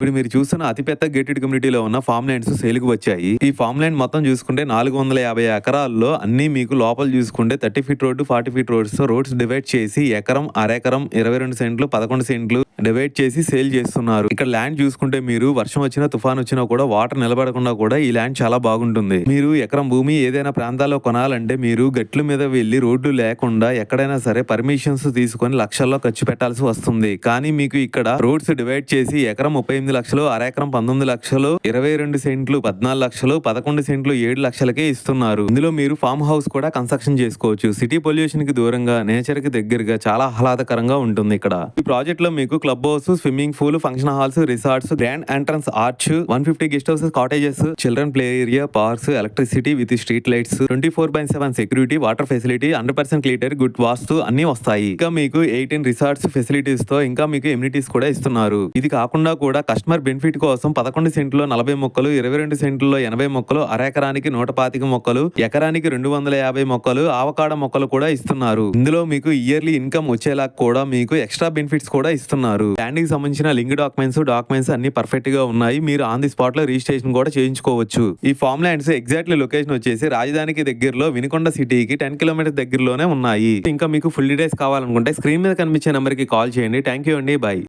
ఇప్పుడు మీరు చూస్తున్న అతిపెద్ద గేటెడ్ కమ్యూనిటీలో ఉన్న ఫామ్ ల్యాండ్స్ సేల్కి వచ్చాయి. ఈ ఫామ్ ల్యాండ్ మొత్తం చూసుకుంటే నాలుగు వందల యాభై ఎకరాల్లో అన్ని మీకు లోపల చూసుకుంటే thirty feet road forty feet roads roads divide చేసి ఎకరం అరెకరం ఇరవై రెండు సెంట్లు పదకొండు సెంట్లు డివైడ్ చేసి సేల్ చేస్తున్నారు. ఇక్కడ ల్యాండ్ చూసుకుంటే మీరు వర్షం వచ్చినా తుఫాన్ వచ్చినా కూడా వాటర్ నిలబడకుండా కూడా ఈ ల్యాండ్ చాలా బాగుంటుంది. మీరు ఎకరం భూమి ఏదైనా ప్రాంతాల్లో కొనాలంటే మీరు గట్ల మీద వెళ్ళి రోడ్లు లేకుండా ఎక్కడైనా సరే పర్మిషన్స్ తీసుకొని లక్షల్లో ఖర్చు పెట్టాల్సి వస్తుంది. కానీ మీకు ఇక్కడ రోడ్స్ డివైడ్ చేసి ఎకరం ముప్పై ఎనిమిది లక్షలు అరెకరం పంతొమ్మిది లక్షలు ఇరవై రెండు సెంట్లు పద్నాలుగు లక్షలు పదకొండు సెంట్లు ఏడు లక్షలకే ఇస్తున్నారు. ఇందులో మీరు ఫామ్ హౌస్ కూడా కన్స్ట్రక్షన్ చేసుకోవచ్చు. సిటీ పొల్యూషన్కి దూరంగా నేచర్కి దగ్గరగా చాలా ఆహ్లాదకరంగా ఉంటుంది ఇక్కడ. ఈ ప్రాజెక్ట్లో మీకు club house swimming pool function halls resorts grand entrance arch one fifty guest houses cottages children play area parks electricity with street lights twenty four by seven security water facility hundred percent litre good vastu అన్ని వస్తాయి. ఇంకా మీకు eighteen resorts ఫెసిలిటీస్తో ఇంకా మీకు amenities కూడా ఇస్తున్నారు. ఇది కాకుండా కూడా కస్టమర్ బెనిఫిట్ కోసం పదకొండు సెంట్లో నలభై మొక్కలు ఇరవై రెండు సెంట్లో ఎనభై మొక్కలు అరెకరానికి నూట పాతిక మొక్కలు ఎకరానికి రెండు వందల యాభై మొక్కలు ఆవకాడ మొక్కలు కూడా ఇస్తున్నారు. ఇందులో మీకు ఇయర్లీ ఇన్కమ్ వచ్చేలా కూడా మీకు ఎక్స్ట్రా బెనిఫిట్స్ కూడా ఇస్తున్నారు. ల్యాండ్కి సంబంధించిన లింక్ డాక్యుమెంట్స్ డాక్యుమెంట్స్ అన్ని పర్ఫెక్ట్గా ఉన్నాయి. మీరు ఆన్ ది స్పాట్లో రిజిస్ట్రేషన్ కూడా చేయించుకోవచ్చు. ఈ ఫామ్ ల్యాండ్స్ ఎగ్జాక్ట్లీ లొకేషన్ వచ్చేసి రాజధానికి దగ్గరలో వినుకొండ సిటీకి టెన్ కిలోమీటర్స్ దగ్గరలోనే ఉన్నాయి. ఇంకా మీకు ఫుల్ డీటెయిల్స్ కావాలనుకుంటే స్క్రీన్ మీద కనిపించే నెంబర్కి కాల్ చేయండి. థ్యాంక్ యూ అండి. బై